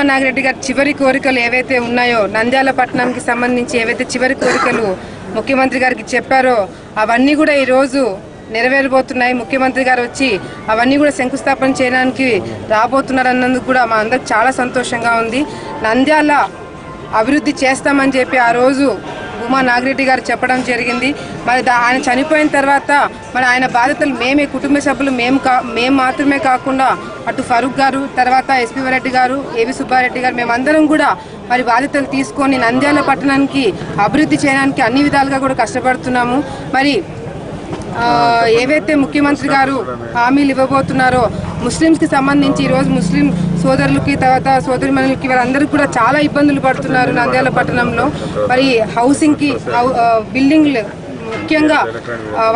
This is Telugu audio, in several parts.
జగన్మోహన్ నాగిరెడ్డి గారి చివరి కోరికలు ఏవైతే ఉన్నాయో నంద్యాల పట్టణంకి సంబంధించి ఏవైతే చివరి కోరికలు ముఖ్యమంత్రి గారికి చెప్పారో అవన్నీ కూడా ఈరోజు నెరవేరబోతున్నాయి. ముఖ్యమంత్రి గారు వచ్చి అవన్నీ కూడా శంకుస్థాపన చేయడానికి రాబోతున్నారు అన్నందుకు కూడా మా అందరికి చాలా సంతోషంగా ఉంది. నంద్యాల అభివృద్ధి చేస్తామని చెప్పి ఆ రోజు ఉమా నాగిరెడ్డి గారు చెప్పడం జరిగింది. మరి ఆయన చనిపోయిన తర్వాత మరి ఆయన బాధ్యతలు మేమే కుటుంబ సభ్యులు మేము కా మేము మాత్రమే కాకుండా అటు ఫరూక్ గారు తర్వాత ఎస్పీ రెడ్డి గారు ఏవి సుబ్బారెడ్డి గారు మేమందరం కూడా మరి బాధ్యతలు తీసుకొని నంద్యాల పట్టణానికి అభివృద్ధి చేయడానికి అన్ని విధాలుగా కూడా కష్టపడుతున్నాము. మరి ఏవైతే ముఖ్యమంత్రి గారు హామీలు ఇవ్వబోతున్నారో ముస్లింస్కి సంబంధించి ఈరోజు ముస్లిం సోదరులకి తర్వాత సోదరిమణులకి వారందరికీ కూడా చాలా ఇబ్బందులు పడుతున్నారు నంద్యాల పట్టణంలో. మరి హౌసింగ్కి హౌ- బిల్డింగ్లు ముఖ్యంగా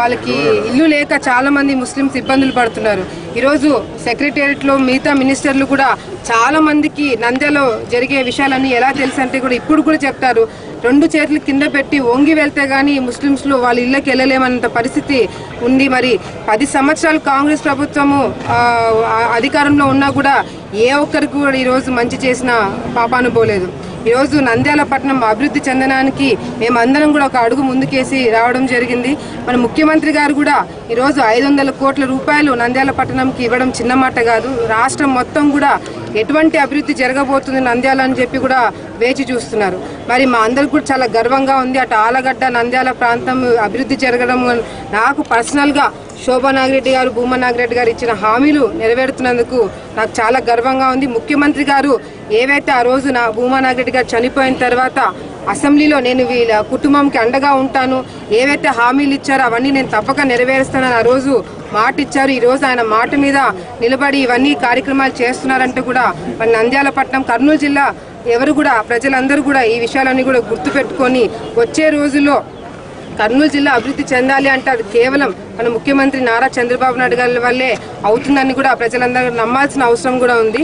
వాళ్ళకి ఇల్లు లేక చాలా మంది ముస్లిమ్స్ ఇబ్బందులు పడుతున్నారు. ఈరోజు సెక్రటేరియట్లో మిగతా మినిస్టర్లు కూడా చాలా మందికి నంద్యాలో జరిగే విషయాలన్నీ ఎలా తెలుసు అంటే కూడా ఇప్పుడు కూడా చెప్తారు. రెండు చేతులు కింద పెట్టి వంగి వెళ్తే గానీ ముస్లింస్లు వాళ్ళ ఇళ్ళకి వెళ్ళలేమన్నంత పరిస్థితి ఉంది. మరి పది సంవత్సరాలు కాంగ్రెస్ ప్రభుత్వము అధికారంలో ఉన్నా కూడా ఏ ఒక్కరికి కూడా ఈరోజు మంచి చేసిన పాపాను లేదు. ఈరోజు నంద్యాల పట్టణం అభివృద్ధి చెందడానికి మేమందరం కూడా ఒక అడుగు ముందుకేసి రావడం జరిగింది. మన ముఖ్యమంత్రి గారు కూడా ఈరోజు ఐదు వందల కోట్ల రూపాయలు నంద్యాల పట్టణంకి ఇవ్వడం చిన్న మాట కాదు. రాష్ట్రం మొత్తం కూడా ఎటువంటి అభివృద్ధి జరగబోతుంది నంద్యాల అని చెప్పి కూడా వేచి చూస్తున్నారు. మరి మా అందరికి కూడా చాలా గర్వంగా ఉంది. అటు ఆలగడ్డ నంద్యాల ప్రాంతం అభివృద్ధి జరగడం నాకు పర్సనల్గా శోభా నాగిరెడ్డి గారు భూమా నాగిరెడ్డి గారు ఇచ్చిన హామీలు నెరవేరుతున్నందుకు నాకు చాలా గర్వంగా ఉంది. ముఖ్యమంత్రి గారు ఏవైతే ఆ రోజు నా భూమా నాగిరెడ్డి గారు చనిపోయిన తర్వాత అసెంబ్లీలో నేను వీళ్ళ కుటుంబంకి అండగా ఉంటాను ఏవైతే హామీలు ఇచ్చారో అవన్నీ నేను తప్పక నెరవేరుస్తానని ఆ రోజు మాట ఇచ్చారు ఈరోజు ఆయన మాట మీద నిలబడి ఇవన్నీ కార్యక్రమాలు చేస్తున్నారంటే కూడా మన నంద్యాల పట్నం కర్నూలు జిల్లా ఎవరు కూడా ప్రజలందరూ కూడా ఈ విషయాలన్నీ కూడా గుర్తుపెట్టుకొని వచ్చే రోజుల్లో కర్నూలు జిల్లా అభివృద్ధి చెందాలి అంటే అది కేవలం మన ముఖ్యమంత్రి నారా చంద్రబాబు నాయుడు గారి వల్లే అవుతుందని కూడా ప్రజలందరూ నమ్మాల్సిన అవసరం కూడా ఉంది.